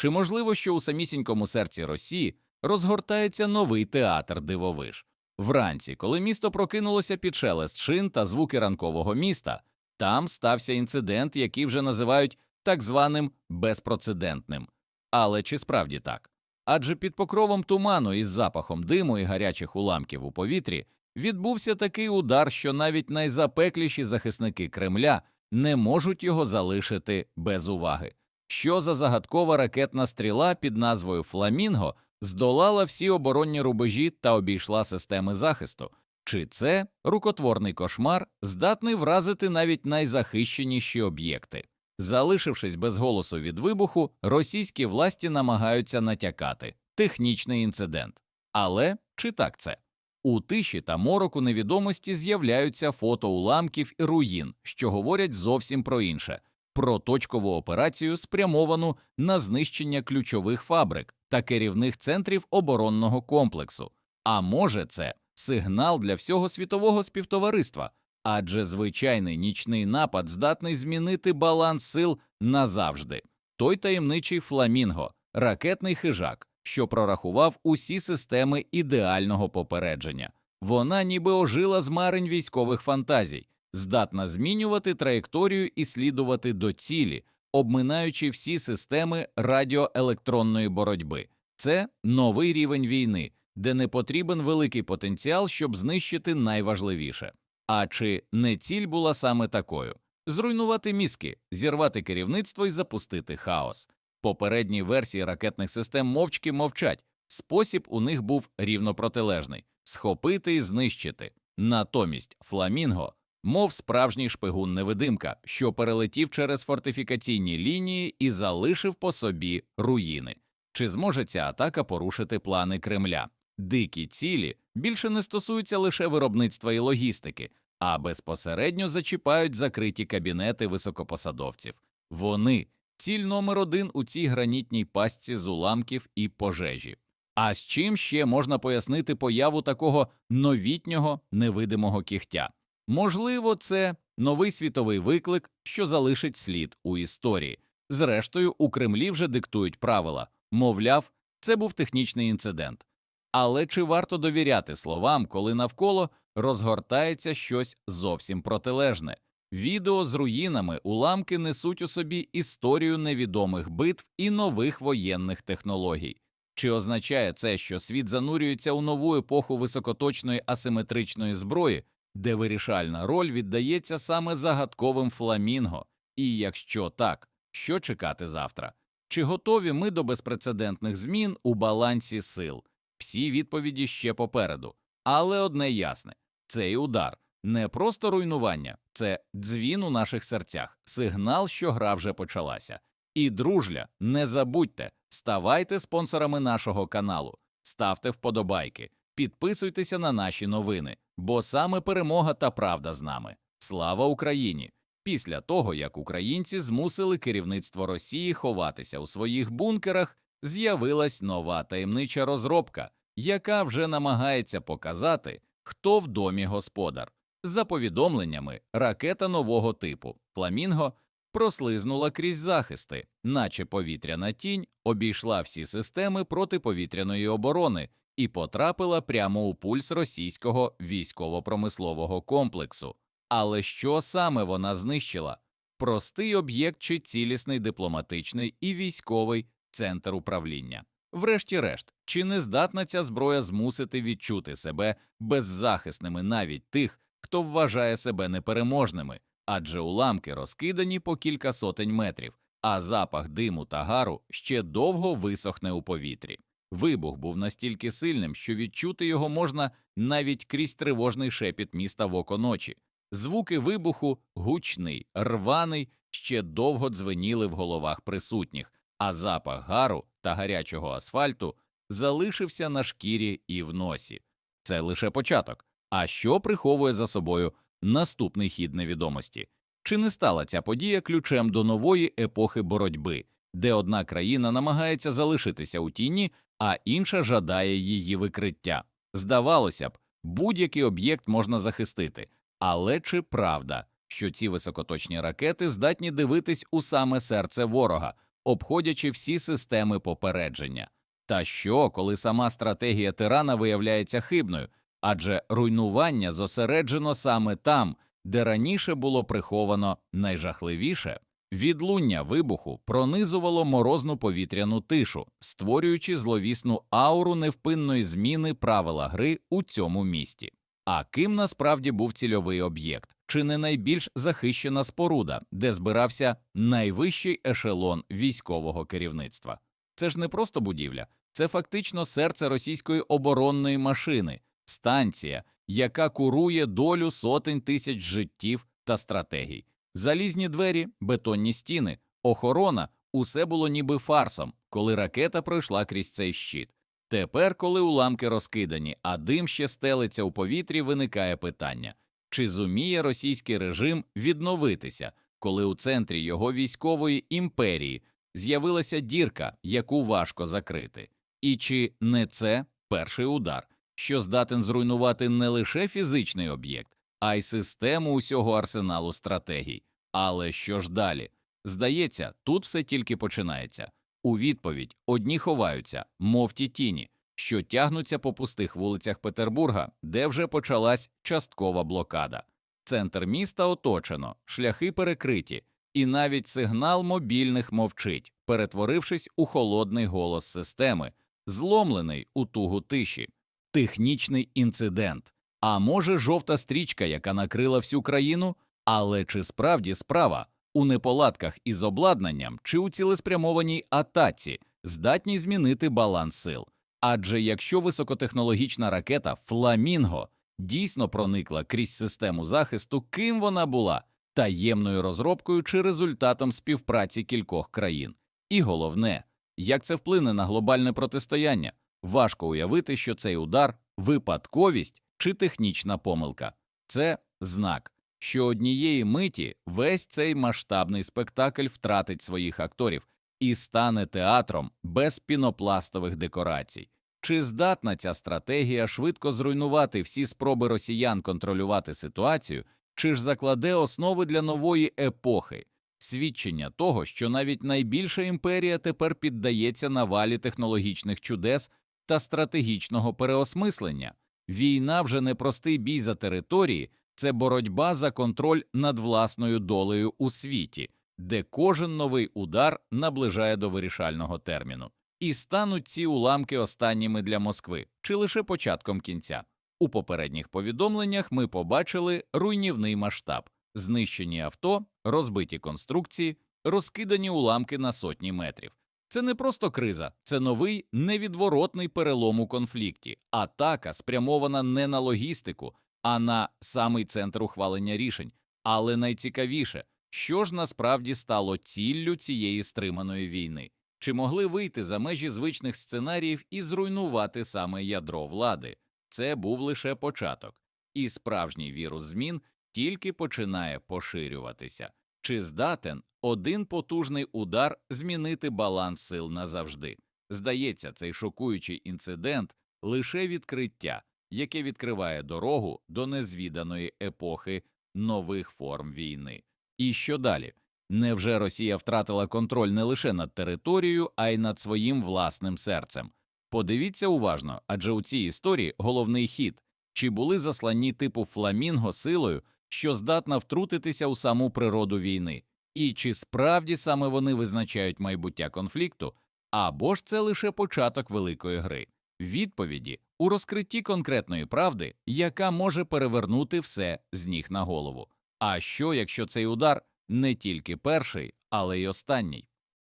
Чи можливо, що у самісінькому серці Росії розгортається новий театр дивовиж? Вранці, коли місто прокинулося під шелест шин та звуки ранкового міста, там стався інцидент, який вже називають так званим безпрецедентним. Але чи справді так? Адже під покровом туману із запахом диму і гарячих уламків у повітрі відбувся такий удар, що навіть найзапекліші захисники Кремля не можуть його залишити без уваги. Що за загадкова ракетна стріла під назвою Фламінго здолала всі оборонні рубежі та обійшла системи захисту? Чи це рукотворний кошмар, здатний вразити навіть найзахищеніші об'єкти? Залишившись без голосу від вибуху, російські власті намагаються натякати технічний інцидент. Але чи так це? У тиші та мороку невідомості з'являються фото уламків і руїн, що говорять зовсім про інше про точкову операцію, спрямовану на знищення ключових фабрик та керівних центрів оборонного комплексу. А може, це сигнал для всього світового співтовариства, адже звичайний нічний напад здатний змінити баланс сил назавжди. Той таємничий фламінго, ракетний хижак, що прорахував усі системи ідеального попередження. Вона ніби ожила з марень військових фантазій, здатна змінювати траєкторію і слідувати до цілі, обминаючи всі системи радіоелектронної боротьби. Це новий рівень війни, де не потрібен великий потенціал, щоб знищити найважливіше. А чи не ціль була саме такою зруйнувати мізки, зірвати керівництво і запустити хаос? Попередні версії ракетних систем мовчки мовчать, спосіб у них був рівно протилежний схопити і знищити. Натомість Фламінго, мов справжній шпигун невидимка, що перелетів через фортифікаційні лінії і залишив по собі руїни. Чи зможе ця атака порушити плани Кремля? Дикі цілі більше не стосуються лише виробництва і логістики, а безпосередньо зачіпають закриті кабінети високопосадовців. Вони ціль номер один у цій гранітній пастці з уламків і пожежі. А з чим ще можна пояснити появу такого новітнього невидимого кігтя? Можливо, це новий світовий виклик, що залишить слід у історії. Зрештою, у Кремлі вже диктують правила мовляв, це був технічний інцидент. Але чи варто довіряти словам, коли навколо розгортається щось зовсім протилежне? Відео з руїнами уламки несуть у собі історію невідомих битв і нових воєнних технологій. Чи означає це, що світ занурюється у нову епоху високоточної асиметричної зброї, де вирішальна роль віддається саме загадковим фламінго? І якщо так, що чекати завтра? Чи готові ми до безпрецедентних змін у балансі сил? Всі відповіді ще попереду. Але одне ясне цей удар не просто руйнування, це дзвін у наших серцях, сигнал, що гра вже почалася. І, дружля, не забудьте, ставайте спонсорами нашого каналу, ставте вподобайки, підписуйтеся на наші новини, бо саме перемога та правда з нами. Слава Україні! Після того, як українці змусили керівництво Росії ховатися у своїх бункерах, з'явилась нова таємнича розробка, яка вже намагається показати, хто в домі господар. За повідомленнями, ракета нового типу Фламінго прослизнула крізь захисти, наче повітряна тінь, обійшла всі системи протиповітряної оборони і потрапила прямо у пульс російського військово-промислового комплексу. Але що саме вона знищила? Простий об'єкт чи цілісний дипломатичний і військовий центр управління. Врешті-решт, чи не здатна ця зброя змусити відчути себе беззахисними навіть тих, хто вважає себе непереможними, адже уламки розкидані по кілька сотень метрів, а запах диму та гару ще довго висохне у повітрі. Вибух був настільки сильним, що відчути його можна навіть крізь тривожний шепіт міста в око ночі. Звуки вибуху гучний, рваний, ще довго дзвеніли в головах присутніх, а запах гару та гарячого асфальту залишився на шкірі і в носі. Це лише початок. А що приховує за собою наступний хід невідомості? Чи не стала ця подія ключем до нової епохи боротьби, де одна країна намагається залишитися у тіні, а інша жадає її викриття? Здавалося б, будь-який об'єкт можна захистити, але чи правда, що ці високоточні ракети здатні дивитись у саме серце ворога, обходячи всі системи попередження. Та що, коли сама стратегія тирана виявляється хибною, адже руйнування зосереджено саме там, де раніше було приховано найжахливіше. Відлуння вибуху пронизувало морозну повітряну тишу, створюючи зловісну ауру невпинної зміни правила гри у цьому місті. А ким насправді був цільовий об'єкт, чи не найбільш захищена споруда, де збирався найвищий ешелон військового керівництва? Це ж не просто будівля, це фактично серце російської оборонної машини, станція, яка курує долю сотень тисяч життів та стратегій. Залізні двері, бетонні стіни, охорона усе було ніби фарсом, коли ракета пройшла крізь цей щит. Тепер, коли уламки розкидані, а дим ще стелиться у повітрі, виникає питання чи зуміє російський режим відновитися, коли у центрі його військової імперії з'явилася дірка, яку важко закрити, і чи не це перший удар, що здатен зруйнувати не лише фізичний об'єкт, а й систему усього арсеналу стратегій. Але що ж далі? Здається, тут все тільки починається. У відповідь одні ховаються, мов ті тіні, що тягнуться по пустих вулицях Петербурга, де вже почалась часткова блокада. Центр міста оточено, шляхи перекриті, і навіть сигнал мобільних мовчить, перетворившись у холодний голос системи, зломлений у тугу тиші, технічний інцидент. А може, жовта стрічка, яка накрила всю країну? Але чи справді справа у неполадках із обладнанням чи у цілеспрямованій атаці здатні змінити баланс сил? Адже якщо високотехнологічна ракета Фламінго дійсно проникла крізь систему захисту, ким вона була таємною розробкою чи результатом співпраці кількох країн? І головне, як це вплине на глобальне протистояння? Важко уявити, що цей удар випадковість чи технічна помилка це знак що однієї миті весь цей масштабний спектакль втратить своїх акторів і стане театром без пінопластових декорацій. Чи здатна ця стратегія швидко зруйнувати всі спроби росіян контролювати ситуацію, чи ж закладе основи для нової епохи, свідчення того, що навіть найбільша імперія тепер піддається навалі технологічних чудес та стратегічного переосмислення? Війна вже не простий бій за території, це боротьба за контроль над власною долею у світі, де кожен новий удар наближає до вирішального терміну. І стануть ці уламки останніми для Москви чи лише початком кінця. У попередніх повідомленнях ми побачили руйнівний масштаб, знищені авто, розбиті конструкції, розкидані уламки на сотні метрів. Це не просто криза, це новий невідворотний перелом у конфлікті, атака спрямована не на логістику, а на самий центр ухвалення рішень. Але найцікавіше, що ж насправді стало ціллю цієї стриманої війни, чи могли вийти за межі звичних сценаріїв і зруйнувати саме ядро влади? Це був лише початок, і справжній вірус змін тільки починає поширюватися. Чи здатен один потужний удар змінити баланс сил назавжди? Здається, цей шокуючий інцидент лише відкриття, яке відкриває дорогу до незвіданої епохи нових форм війни. І що далі? Невже Росія втратила контроль не лише над територією, а й над своїм власним серцем? Подивіться уважно, адже у цій історії головний хід чи були заслані типу фламінго силою, що здатна втрутитися у саму природу війни, і чи справді саме вони визначають майбуття конфлікту, або ж це лише початок великої гри? Відповіді у розкритті конкретної правди, яка може перевернути все з ніг на голову. А що, якщо цей удар не тільки перший, але й останній?